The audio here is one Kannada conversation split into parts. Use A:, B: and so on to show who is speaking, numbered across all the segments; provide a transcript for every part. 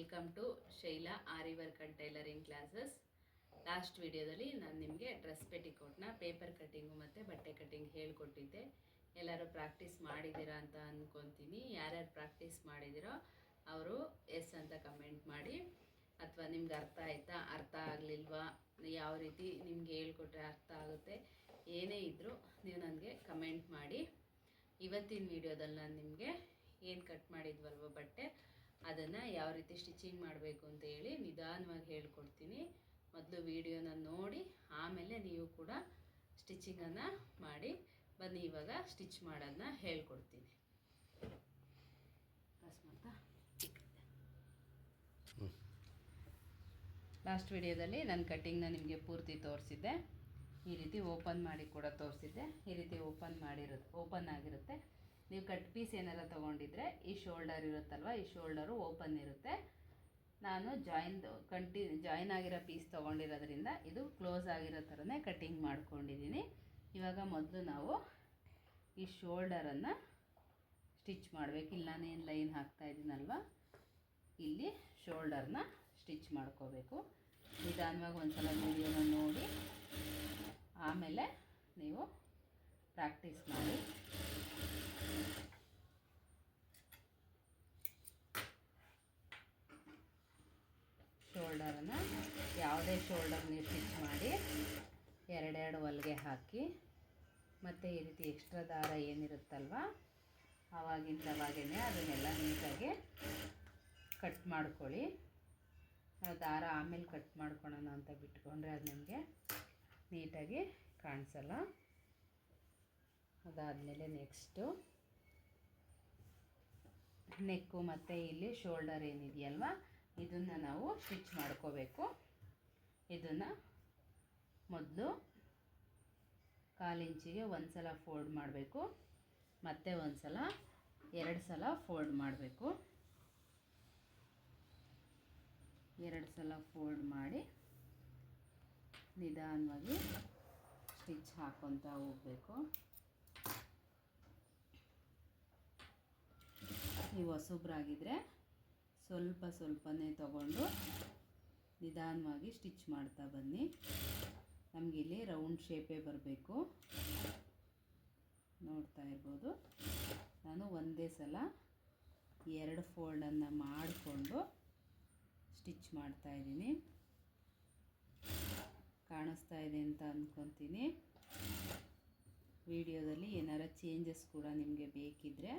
A: Welcome to Shaila aari work and tailoring classes. Last ವಿಡಿಯೋದಲ್ಲಿ ನಾನು ನಿಮಗೆ ಡ್ರೆಸ್ ಪೆಟಿಕೋಟ್ನ ಪೇಪರ್ ಕಟ್ಟಿಂಗು ಮತ್ತು ಬಟ್ಟೆ ಕಟ್ಟಿಂಗ್ ಹೇಳ್ಕೊಟ್ಟಿದ್ದೆ. ಎಲ್ಲರೂ ಪ್ರಾಕ್ಟೀಸ್ ಮಾಡಿದ್ದೀರಾ ಅಂತ ಅಂದ್ಕೊತೀನಿ ಯಾರ್ಯಾರು ಪ್ರಾಕ್ಟೀಸ್ ಮಾಡಿದ್ದೀರೋ ಅವರು ಎಸ್ ಅಂತ ಕಮೆಂಟ್ ಮಾಡಿ. ಅಥವಾ ನಿಮ್ಗೆ ಅರ್ಥ ಆಯ್ತಾ? ಅರ್ಥ ಆಗಲಿಲ್ವಾ? ಯಾವ ರೀತಿ ನಿಮಗೆ ಹೇಳ್ಕೊಟ್ರೆ ಅರ್ಥ ಆಗುತ್ತೆ? ಏನೇ ಇದ್ದರೂ ನೀವು ನನಗೆ ಕಮೆಂಟ್ ಮಾಡಿ. ಇವತ್ತಿನ ವಿಡಿಯೋದಲ್ಲಿ ನಾನು ನಿಮಗೆ ಏನು ಕಟ್ ಮಾಡಿದ್ವಲ್ವ ಬಟ್ಟೆ? ಅದನ್ನು ಯಾವ ರೀತಿ ಸ್ಟಿಚಿಂಗ್ ಮಾಡಬೇಕು ಅಂತ ಹೇಳಿ ನಿಧಾನವಾಗಿ ಹೇಳ್ಕೊಡ್ತೀನಿ. ಮೊದಲು ವಿಡಿಯೋನ ನೋಡಿ, ಆಮೇಲೆ ನೀವು ಕೂಡ ಸ್ಟಿಚಿಂಗನ್ನು ಮಾಡಿ, ಬನ್ನಿ ಇವಾಗ ಸ್ಟಿಚ್ ಮಾಡೋದನ್ನ ಹೇಳ್ಕೊಡ್ತೀನಿ. ಲಾಸ್ಟ್ ವಿಡಿಯೋದಲ್ಲಿ ನನ್ನ ಕಟ್ಟಿಂಗ್ನ ನಿಮಗೆ ಪೂರ್ತಿ ತೋರಿಸಿದ್ದೆ. ಈ ರೀತಿ ಓಪನ್ ಮಾಡಿ ಕೂಡ ತೋರಿಸಿದ್ದೆ. ಈ ರೀತಿ ಓಪನ್ ಮಾಡಿರುತ್ತೆ ಓಪನ್ ಆಗಿರುತ್ತೆ. ನೀವು ಕಟ್ ಪೀಸ್ ಏನೆಲ್ಲ ತೊಗೊಂಡಿದ್ರೆ ಈ ಶೋಲ್ಡರ್ ಇರುತ್ತಲ್ವ, ಈ ಶೋಲ್ಡರು ಓಪನ್ ಇರುತ್ತೆ. ನಾನು ಜಾಯಿನ್ ಕಂಟಿ, ಜಾಯಿನ್ ಆಗಿರೋ ಪೀಸ್ ತೊಗೊಂಡಿರೋದ್ರಿಂದ ಇದು ಕ್ಲೋಸ್ ಆಗಿರೋ ಥರನೇ ಕಟ್ಟಿಂಗ್ ಮಾಡ್ಕೊಂಡಿದ್ದೀನಿ. ಇವಾಗ ಮೊದಲು ನಾವು ಈ ಶೋಲ್ಡರನ್ನು ಸ್ಟಿಚ್ ಮಾಡಬೇಕು. ಇಲ್ಲ ನಾನೇನು ಲೈನ್ ಹಾಕ್ತಾ ಇದ್ದೀನಲ್ವ? ಇಲ್ಲಿ ಶೋಲ್ಡರ್ನ ಸ್ಟಿಚ್ ಮಾಡ್ಕೋಬೇಕು. ನಿಧಾನವಾಗಿ ಒಂದು ಸಲ ವೀಡಿಯೋನ ನೋಡಿ. ಆಮೇಲೆ ನೀವು ಪ್ರಾಕ್ಟೀಸ್ ಮಾಡಿ. ಶೋಲ್ಡರನ್ನು ಯಾವುದೇ ಶೋಲ್ಡರ್ ನೀವು ಸ್ಟಿಚ್ ಮಾಡಿ ಎರಡೆರಡು ಹೊಲಿಗೆ ಹಾಕಿ ಮತ್ತು ಈ ರೀತಿ ಎಕ್ಸ್ಟ್ರಾ ದಾರ ಏನಿರುತ್ತಲ್ವ ಅವಾಗಿಂದ ಅವಾಗೇ ಅದನ್ನೆಲ್ಲ ನೀಟಾಗಿ ಕಟ್ ಮಾಡ್ಕೊಳ್ಳಿ. ನಾವು ದಾರ ಆಮೇಲೆ ಕಟ್ ಮಾಡ್ಕೊಳೋಣ ಅಂತ ಬಿಟ್ಕೊಂಡ್ರೆ ಅದು ನಿಮಗೆ ನೀಟಾಗಿ ಕಾಣಿಸಲ್ಲ. ಅದಾದಮೇಲೆ ನೆಕ್ಸ್ಟು ನೆಕ್ಕು ಮತ್ತು ಇಲ್ಲಿ ಶೋಲ್ಡರ್ ಏನಿದೆಯಲ್ವ, ಇದನ್ನು ನಾವು ಸ್ಟಿಚ್ ಮಾಡ್ಕೋಬೇಕು. ಇದನ್ನು ಮೊದಲು ಕಾಲಿಂಚಿಗೆ ಒಂದು ಸಲ ಫೋಲ್ಡ್ ಮಾಡಬೇಕು, ಮತ್ತೆ ಒಂದು ಸಲ ಎರಡು ಸಲ ಫೋಲ್ಡ್ ಮಾಡಬೇಕು. ಎರಡು ಸಲ ಫೋಲ್ಡ್ ಮಾಡಿ ನಿಧಾನವಾಗಿ ಸ್ಟಿಚ್ ಹಾಕ್ಕೊತ ಹೋಗಬೇಕು. ನೀವು ಹೊಸಬ್ರಾಗಿದ್ದರೆ ಸ್ವಲ್ಪ ಸ್ವಲ್ಪನೇ ತಗೊಂಡು ನಿಧಾನವಾಗಿ ಸ್ಟಿಚ್ ಮಾಡ್ತಾ ಬನ್ನಿ. ನಮಗಿಲ್ಲಿ ರೌಂಡ್ ಶೇಪೇ ಬರಬೇಕು. ನೋಡ್ತಾ ಇರ್ಬೋದು. ನಾನು ಒಂದೇ ಸಲ ಎರಡು ಫೋಲ್ಡನ್ನು ಮಾಡಿಕೊಂಡು ಸ್ಟಿಚ್ ಮಾಡ್ತಾ ಇದ್ದೀನಿ. ಕಾಣಿಸ್ತಾ ಇದೆ ಅಂತ ಅಂದ್ಕೊತೀನಿ ವಿಡಿಯೋದಲ್ಲಿ ಏನಾರ ಚೇಂಜಸ್ ಕೂಡ ನಿಮಗೆ ಬೇಕಿದ್ದರೆ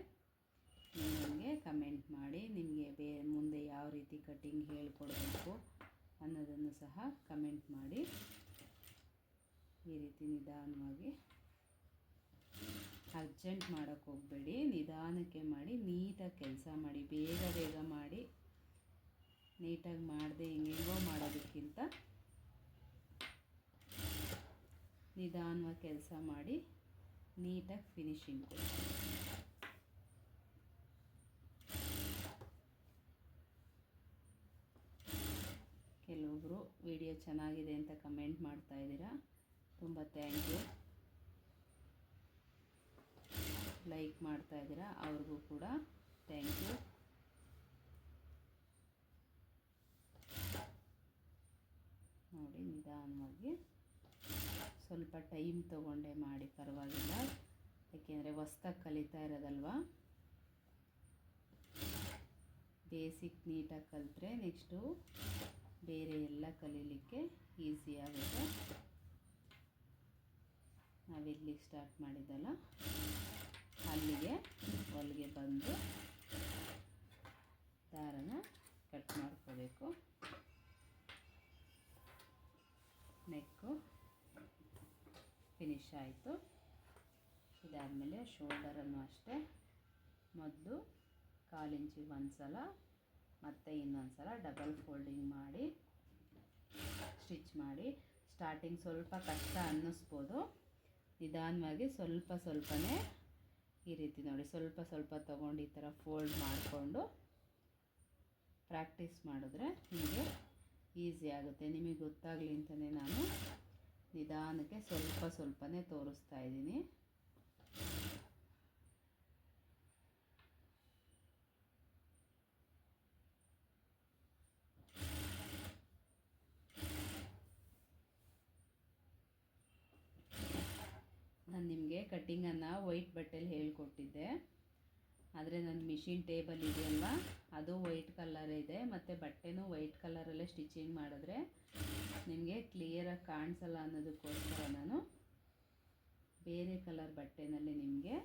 A: ನೀವು ನನಗೆ ಕಮೆಂಟ್ ಮಾಡಿ, ನಿಮಗೆ ಬೇ, ಮುಂದೆ ಯಾವ ರೀತಿ ಕಟ್ಟಿಂಗ್ ಹೇಳಿಕೊಡಬೇಕು ಅನ್ನೋದನ್ನು ಸಹ ಕಮೆಂಟ್ ಮಾಡಿ. ಈ ರೀತಿ ನಿಧಾನವಾಗಿ ಅರ್ಜೆಂಟ್ ಮಾಡೋಕ್ಕೆ ಹೋಗಬೇಡಿ, ನಿಧಾನಕ್ಕೆ ಮಾಡಿ, ನೀಟಾಗಿ ಕೆಲಸ ಮಾಡಿ, ಬೇಗ ಬೇಗ ಮಾಡಿ. ನೀಟಾಗಿ ಮಾಡದೆ ಹೆಂಗೆಂಗೋ ಮಾಡೋದಕ್ಕಿಂತ ನಿಧಾನವಾಗಿ ಕೆಲಸ ಮಾಡಿ, ನೀಟಾಗಿ ಫಿನಿಶಿಂಗ್ ಕೊಡಿ. ವಿಡಿಯೋ ಚೆನ್ನಾಗಿದೆ ಅಂತ ಕಮೆಂಟ್ ಮಾಡ್ತಾ ಇದ್ದೀರಾ? ತುಂಬ ಥ್ಯಾಂಕ್ ಯು ಲೈಕ್ ಮಾಡ್ತಾ ಇದ್ದೀರಾ? ಅವ್ರಿಗೂ ಕೂಡ ಥ್ಯಾಂಕ್ ಯು ನೋಡಿ, ನಿಧಾನವಾಗಿ ಸ್ವಲ್ಪ ಟೈಮ್ ತೊಗೊಂಡೆ ಮಾಡಿ, ಪರವಾಗಿಲ್ಲ. ಯಾಕೆಂದರೆ ಹೊಸ್ದಾಗಿ ಕಲಿತಾ ಇರೋದಲ್ವ? ಬೇಸಿಕ್ ನೀಟಾಗಿ ಕಲಿತ್ರೆ ನೆಕ್ಸ್ಟು ಬೇರೆ ಎಲ್ಲ ಕಲೀಲಿಕ್ಕೆ ಈಸಿ ಆಗುತ್ತೆ. ನಾವೆಲ್ಲಿಗೆ ಸ್ಟಾರ್ಟ್ ಮಾಡಿದ್ದಲ್ಲ. ಅಲ್ಲಿಗೆ ಹೊಲಿಗೆ ಬಂದು ದಾರನ ಕಟ್ ಮಾಡ್ಕೋಬೇಕು. ನೆಕ್ಕು ಫಿನಿಶ್ ಆಯಿತು. ಇದಾದಮೇಲೆ ಶೋಲ್ಡರನ್ನು ಅಷ್ಟೇ. ಮೊದಲು ಕಾಲಿಂಚಿಗೆ ಒಂದು ಸಲ ಮತ್ತು ಇನ್ನೊಂದು ಸಲ ಡಬಲ್ ಫೋಲ್ಡಿಂಗ್ ಮಾಡಿ ಸ್ಟಿಚ್ ಮಾಡಿ ಸ್ಟಾರ್ಟಿಂಗ್ ಸ್ವಲ್ಪ ಕಷ್ಟ ಅನ್ನಿಸ್ಬೋದು. ನಿಧಾನವಾಗಿ ಸ್ವಲ್ಪ ಸ್ವಲ್ಪನೇ ಈ ರೀತಿ ನೋಡಿ, ಸ್ವಲ್ಪ ಸ್ವಲ್ಪ ತೊಗೊಂಡು ಈ ಥರ ಫೋಲ್ಡ್ ಮಾಡಿಕೊಂಡು ಪ್ರಾಕ್ಟೀಸ್ ಮಾಡಿದ್ರೆ ನಿಮಗೆ ಈಸಿ ಆಗುತ್ತೆ. ನಿಮಗೆ ಗೊತ್ತಾಗಲಿ ಅಂತಲೇ ನಾನು ನಿಧಾನಕ್ಕೆ ಸ್ವಲ್ಪ ಸ್ವಲ್ಪನೇ ತೋರಿಸ್ತಾ ಇದ್ದೀನಿ. ಕಟ್ಟಿಂಗನ್ನು ವೈಟ್ ಬಟ್ಟೆಲಿ ಹೇಳ್ಕೊಟ್ಟಿದ್ದೆ. ಆದರೆ ನನ್ನ ಮಿಷಿನ್ ಟೇಬಲ್ ಇದೆಯಲ್ವ ಅದು ವೈಟ್ ಕಲರ್ ಇದೆ. ಮತ್ತು ಬಟ್ಟೆನೂ ವೈಟ್ ಕಲರಲ್ಲೇ ಸ್ಟಿಚಿಂಗ್ ಮಾಡಿದ್ರೆ ನಿಮಗೆ ಕ್ಲಿಯರಾಗಿ ಕಾಣಿಸಲ್ಲ ಅನ್ನೋದಕ್ಕೋಸ್ಕರ ನಾನು ಬೇರೆ ಕಲರ್ ಬಟ್ಟೆನಲ್ಲಿ ನಿಮಗೆ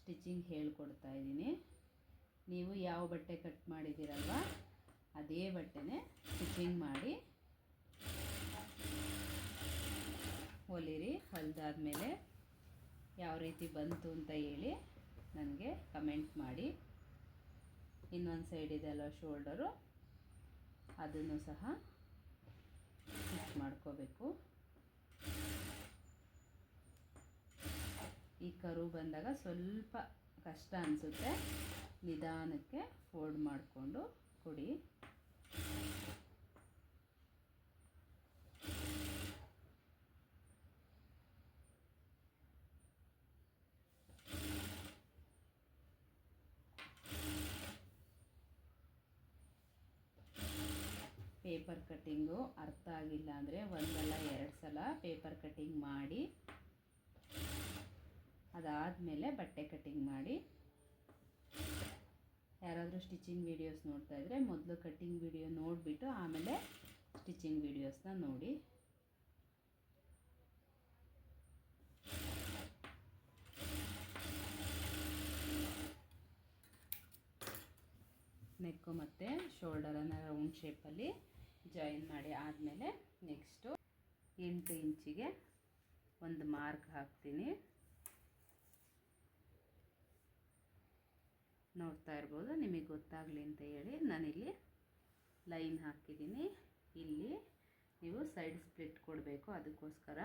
A: ಸ್ಟಿಚಿಂಗ್ ಹೇಳ್ಕೊಡ್ತಾ ಇದ್ದೀನಿ. ನೀವು ಯಾವ ಬಟ್ಟೆ ಕಟ್ ಮಾಡಿದ್ದೀರಲ್ವ, ಅದೇ ಬಟ್ಟೆನೇ ಸ್ಟಿಚಿಂಗ್ ಮಾಡಿ ಹೊಲಿರಿ. ಹೊಲಿದಾದ್ಮೇಲೆ ಯಾವ ರೀತಿ ಬಂತು ಅಂತ ಹೇಳಿ ನನಗೆ ಕಮೆಂಟ್ ಮಾಡಿ. ಇನ್ನೊಂದು ಸೈಡ್ ಇದೆಲ್ಲ ಶೋಲ್ಡರು ಅದನ್ನು ಸಹ ಸ್ಟಿಚ್ ಮಾಡ್ಕೋಬೇಕು. ಈ ಕರು ಬಂದಾಗ ಸ್ವಲ್ಪ ಕಷ್ಟ ಅನಿಸುತ್ತೆ. ನಿಧಾನಕ್ಕೆ ಫೋಲ್ಡ್ ಮಾಡಿಕೊಂಡು ಕೊಡಿ. ಪೇಪರ್ ಕಟ್ಟಿಂಗು ಅರ್ಥ ಆಗಿಲ್ಲ ಅಂದರೆ ಒಂದಲ್ಲ ಎರಡು ಸಲ ಪೇಪರ್ ಕಟ್ಟಿಂಗ್ ಮಾಡಿ, ಅದಾದಮೇಲೆ ಬಟ್ಟೆ ಕಟ್ಟಿಂಗ್ ಮಾಡಿ. ಯಾರಾದರೂ ಸ್ಟಿಚಿಂಗ್ ವೀಡಿಯೋಸ್ ನೋಡ್ತಾ ಇದ್ದರೆ ಮೊದಲು ಕಟ್ಟಿಂಗ್ ವಿಡಿಯೋ ನೋಡಿಬಿಟ್ಟು ಆಮೇಲೆ ಸ್ಟಿಚಿಂಗ್ ವೀಡಿಯೋಸ್ನ ನೋಡಿ. ನೆಕ್ಕು ಮತ್ತು ಶೋಲ್ಡರನ್ನು ರೌಂಡ್ ಶೇಪಲ್ಲಿ ಜಾಯಿನ್ ಮಾಡಿ ಆದಮೇಲೆ ನೆಕ್ಸ್ಟು ಎಂಟು ಇಂಚಿಗೆ ಒಂದು ಮಾರ್ಕ್ ಹಾಕ್ತೀನಿ. ನೋಡ್ತಾ ಇರ್ಬೋದು, ನಿಮಗೆ ಗೊತ್ತಾಗಲಿ ಅಂತ ಹೇಳಿ ನಾನಿಲ್ಲಿ ಲೈನ್ ಹಾಕಿದ್ದೀನಿ. ಇಲ್ಲಿ ನೀವು ಸೈಡ್ ಸ್ಪ್ಲಿಟ್ ಕೊಡಬೇಕು, ಅದಕ್ಕೋಸ್ಕರ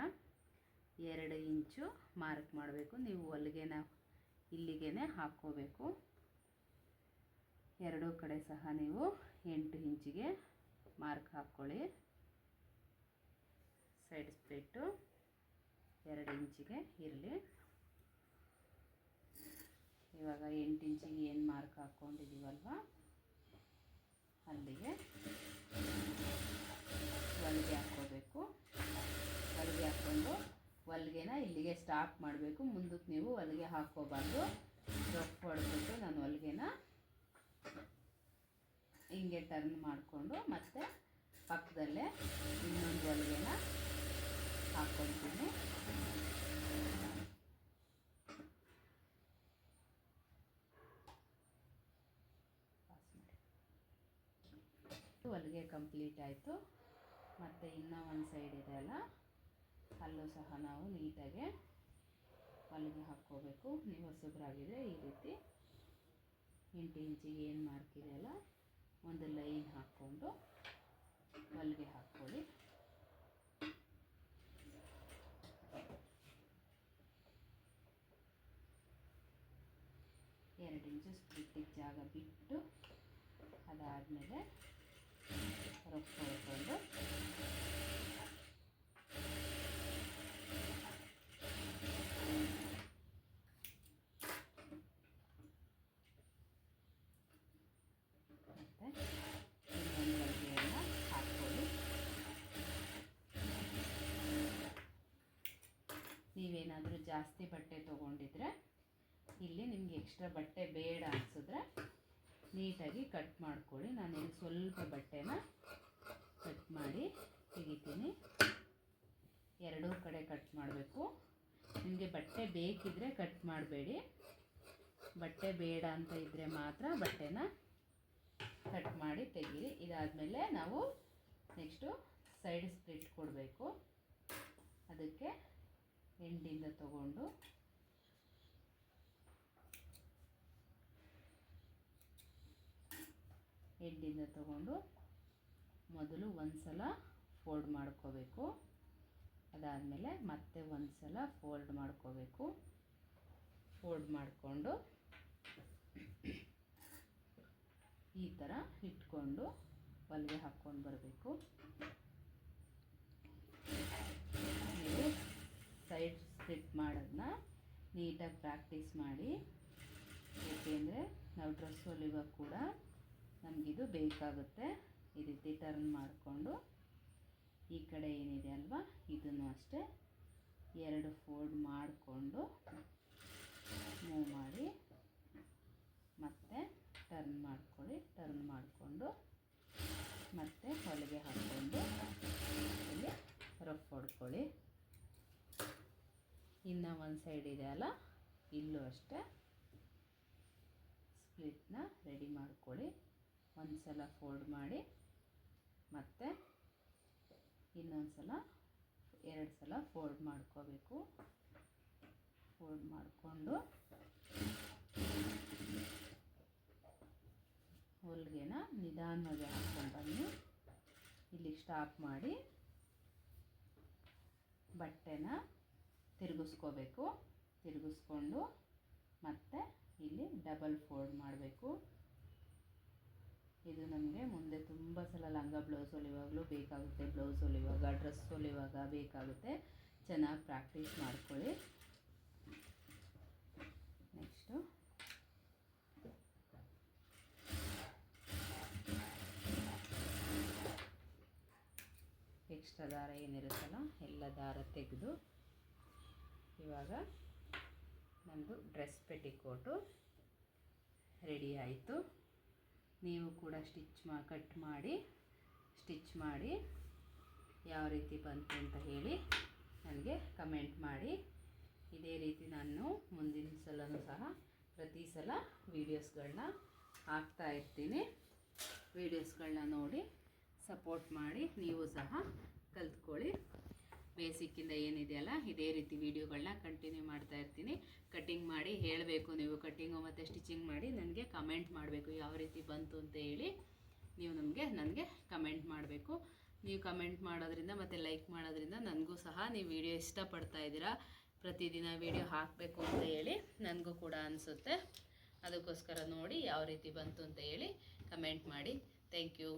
A: ಎರಡು ಇಂಚು ಮಾರ್ಕ್ ಮಾಡಬೇಕು. ನೀವು ಹೊಲಿಗೆನ ಇಲ್ಲಿಗೆ ಹಾಕ್ಕೋಬೇಕು. ಎರಡೂ ಕಡೆ ಸಹ ನೀವು ಎಂಟು ಇಂಚಿಗೆ ಮಾರ್ಕ್ ಹಾಕ್ಕೊಳ್ಳಿ. ಸೈಡ್ ಸ್ಪ್ಲಿಟ್ಟು ಎರಡು ಇಂಚಿಗೆ ಇರಲಿ. ಇವಾಗ ಎಂಟು ಇಂಚಿಗೆ ಏನು ಮಾರ್ಕ್ ಹಾಕ್ಕೊಂಡಿದ್ದೀವಲ್ವ? ಅಲ್ಲಿಗೆ ಹೊಲಿಗೆ ಹಾಕ್ಕೋಬೇಕು. ಹೊಲಿಗೆ ಹಾಕ್ಕೊಂಡು ಹೊಲಿಗೆನ ಇಲ್ಲಿಗೆ ಸ್ಟಾಪ್ ಮಾಡಬೇಕು. ಮುಂದಕ್ಕೆ ನೀವು ಹೊಲಿಗೆ ಹಾಕ್ಕೋಬಾರ್ದು. ಸೊಪ್ಪು ಹೊಡೆದ್ಬಿಟ್ಟು ನಾನು ಹೊಲಿಗೆನ ಹಿಂಗೆ ಟರ್ನ್ ಮಾಡಿಕೊಂಡು ಮತ್ತೆ ಪಕ್ಕದಲ್ಲೇ ಇನ್ನೊಂದು ಹೊಲಿಗೆನ ಹಾಕ್ಕೊಳ್ತೀನಿ ಹೊಲಿಗೆ ಕಂಪ್ಲೀಟ್ ಆಯಿತು. ಮತ್ತು ಇನ್ನೂ ಒಂದು ಸೈಡ್ ಇದೆ ಅಲ್ಲ? ಅಲ್ಲೂ ಸಹ ನಾವು ನೀಟಾಗೆ ಹೊಲಿಗೆ ಹಾಕ್ಕೋಬೇಕು. ನೀವು ಹೊಸಬ್ರಾಗಿದೆ ಈ ರೀತಿ. ಎಂಟು ಇಂಚಿಗೆ ಏನು ಮಾರ್ಕ್ ಇದೆಯಲ್ಲ ಒಂದು ಲೈನ್ ಹಾಕ್ಕೊಂಡು ಹೊಲಿಗೆ ಹಾಕ್ಕೊಳ್ಳಿ. ಎರಡು ಇಂಚು ಸ್ಪ್ಲಿಟ್ಟಿಗೆ ಜಾಗ ಬಿಟ್ಟು ಅದಾದಮೇಲೆ ರೊಕ್ಕ ಹೊಡ್ಕೊಂಡು ಮತ್ತೆ ಇನ್ನೊಂದು ಹೊಲಿಗೆಯನ್ನು ಹಾಕ್ಕೊಳ್ಳಿ ನೀವೇನಾದರೂ ಜಾಸ್ತಿ ಬಟ್ಟೆ ತೊಗೊಂಡಿದ್ರೆ ಇಲ್ಲಿ ನಿಮ್ಗೆ ಎಕ್ಸ್ಟ್ರಾ ಬಟ್ಟೆ ಬೇಡ ಅನ್ಸಿದ್ರೆ ನೀಟಾಗಿ ಕಟ್ ಮಾಡ್ಕೊಳ್ಳಿ. ನಾನಿಲ್ಲಿ ಸ್ವಲ್ಪ ಬಟ್ಟೆನ ಕಟ್ ಮಾಡಿ ತೆಗಿತೀನಿ. ಎರಡೂ ಕಡೆ ಕಟ್ ಮಾಡಬೇಕು. ನಿಮಗೆ ಬಟ್ಟೆ ಬೇಕಿದ್ರೆ ಕಟ್ ಮಾಡಬೇಡಿ. ಬಟ್ಟೆ ಬೇಡ ಅಂತ ಇದ್ದರೆ ಮಾತ್ರ ಬಟ್ಟೆನ ಕಟ್ ಮಾಡಿ ತೆಗೀರಿ. ಇದಾದಮೇಲೆ ನಾವು ನೆಕ್ಸ್ಟು ಸೈಡ್ ಸ್ಪ್ಲಿಟ್ ಕೊಡಬೇಕು. ಅದಕ್ಕೆ ಎಂಡಿಂದ ತಗೊಂಡು ಎಂಡಿಂದ ತಗೊಂಡು ಮೊದಲು ಒಂದು ಸಲ ಫೋಲ್ಡ್ ಮಾಡ್ಕೋಬೇಕು. ಅದಾದಮೇಲೆ ಮತ್ತೆ ಒಂದು ಸಲ ಫೋಲ್ಡ್ ಮಾಡ್ಕೋಬೇಕು. ಫೋಲ್ಡ್ ಮಾಡಿಕೊಂಡು ಈ ಥರ ಇಟ್ಕೊಂಡು ಹೊಲಿಗೆ ಹಾಕ್ಕೊಂಡು ಬರಬೇಕು. ಸೈಡ್ ಸ್ಲಿಪ್ ಮಾಡೋದನ್ನ ನೀಟಾಗಿ ಪ್ರಾಕ್ಟೀಸ್ ಮಾಡಿ. ಏಕೆಂದರೆ ನಾವು ಡ್ರೆಸ್ ಹೊಲಿಯುವಾಗ ಕೂಡ ನಮಗಿದು ಬೇಕಾಗುತ್ತೆ. ಈ ರೀತಿ ಟರ್ನ್ ಮಾಡಿಕೊಂಡು ಈ ಕಡೆ ಏನಿದೆ ಅಲ್ವಾ? ಇದನ್ನು ಅಷ್ಟೇ ಎರಡು ಫೋಲ್ಡ್ ಮಾಡಿಕೊಂಡು ಮೂವ್ ಮಾಡಿ ಮತ್ತೆ ಟರ್ನ್ ಮಾಡ್ಕೊಳ್ಳಿ. ಟರ್ನ್ ಮಾಡಿಕೊಂಡು ಮತ್ತೆ ಹೊಲಿಗೆ ಹಾಕ್ಕೊಂಡು ರಫ್ ಹೊಡ್ಕೊಳ್ಳಿ. ಇನ್ನು ಒಂದು ಸೈಡ್ ಇದೆ ಅಲ್ಲ? ಇಲ್ಲೂ ಅಷ್ಟೇ. ಸ್ಪ್ಲಿಟ್ನ ರೆಡಿ ಮಾಡ್ಕೊಳ್ಳಿ. ಒಂದು ಸಲ ಫೋಲ್ಡ್ ಮಾಡಿ. ಮತ್ತೆ ಇನ್ನೊಂದು ಸಲ ಎರಡು ಸಲ ಫೋಲ್ಡ್ ಮಾಡ್ಕೋಬೇಕು. ಫೋಲ್ಡ್ ಮಾಡಿಕೊಂಡು ಹೊಲ್ಗೆನ ನಿಧಾನವಾಗಿ ಹಾಕ್ಕೊಂಡು ಬನ್ನಿ. ಇಲ್ಲಿ ಸ್ಟಾಪ್ ಮಾಡಿ. ಬಟ್ಟೆನ ತಿರುಗಿಸ್ಕೋಬೇಕು. ತಿರುಗಿಸ್ಕೊಂಡು ಮತ್ತೆ ಇಲ್ಲಿ ಡಬಲ್ ಫೋಲ್ಡ್ ಮಾಡಬೇಕು. ಇದು ನಮಗೆ ಮುಂದೆ ತುಂಬ ಸಲ ಲಂಗ ಬ್ಲೌಸ್ ಹೊಲಿವಾಗಲೂ ಬೇಕಾಗುತ್ತೆ. ಬ್ಲೌಸ್ ಹೊಲಿವಾಗ ಡ್ರೆಸ್ ಹೊಲಿವಾಗ ಬೇಕಾಗುತ್ತೆ. ಚೆನ್ನಾಗಿ ಪ್ರಾಕ್ಟೀಸ್ ಮಾಡ್ಕೊಳ್ಳಿ. ನೆಕ್ಸ್ಟು ಎಕ್ಸ್ಟ್ರಾ ದಾರ ಏನಿರುತ್ತಲ್ಲ, ಎಲ್ಲ ದಾರ ತೆಗೆದು ಇವಾಗ ನಮ್ಮದು ಡ್ರೆಸ್ ಪೆಟಿಕೋಟು ರೆಡಿ ಆಯಿತು. ನೀವು ಕೂಡ ಸ್ಟಿಚ್ ಮಾ ಕಟ್ ಮಾಡಿ ಸ್ಟಿಚ್ ಮಾಡಿ ಯಾವ ರೀತಿ ಬಂತು ಅಂತ ಹೇಳಿ ನನಗೆ ಕಮೆಂಟ್ ಮಾಡಿ. ಇದೇ ರೀತಿ ನಾನು ಮುಂದಿನ ಸಲನೂ ಸಹ ಪ್ರತಿ ಸಲ ವೀಡಿಯೋಸ್ಗಳನ್ನ ಹಾಕ್ತಾ ಇರ್ತೀನಿ. ವೀಡಿಯೋಸ್ಗಳನ್ನ ನೋಡಿ ಸಪೋರ್ಟ್ ಮಾಡಿ, ನೀವು ಸಹ ಕಲ್ತ್ಕೊಳ್ಳಿ. ಬೇಸಿಕ್ಕಿಂದ ಏನಿದೆಯಲ್ಲ ಇದೇ ರೀತಿ ವೀಡಿಯೋಗಳನ್ನ ಕಂಟಿನ್ಯೂ ಮಾಡ್ತಾ ಇರ್ತೀನಿ. ಕಟ್ಟಿಂಗ್ ಮಾಡಿ ಹೇಳಬೇಕು ನೀವು ಕಟ್ಟಿಂಗು ಮತ್ತು ಸ್ಟಿಚಿಂಗ್ ಮಾಡಿ ನನಗೆ ಕಮೆಂಟ್ ಮಾಡಬೇಕು ಯಾವ ರೀತಿ ಬಂತು ಅಂತ ಹೇಳಿ ನೀವು ನಮಗೆ, ನನಗೆ ಕಮೆಂಟ್ ಮಾಡಬೇಕು. ನೀವು ಕಮೆಂಟ್ ಮಾಡೋದ್ರಿಂದ ಮತ್ತು ಲೈಕ್ ಮಾಡೋದ್ರಿಂದ ನನಗೂ ಸಹ ನೀವು ವಿಡಿಯೋ ಇಷ್ಟಪಡ್ತಾ ಇದ್ದೀರಾ. ಪ್ರತಿದಿನ ವಿಡಿಯೋ ಹಾಕಬೇಕು ಅಂತ ಹೇಳಿ ನನಗೂ ಕೂಡ ಅನಿಸುತ್ತೆ. ಅದಕ್ಕೋಸ್ಕರ ನೋಡಿ ಯಾವ ರೀತಿ ಬಂತು ಅಂತ ಹೇಳಿ ಕಮೆಂಟ್ ಮಾಡಿ. Thank you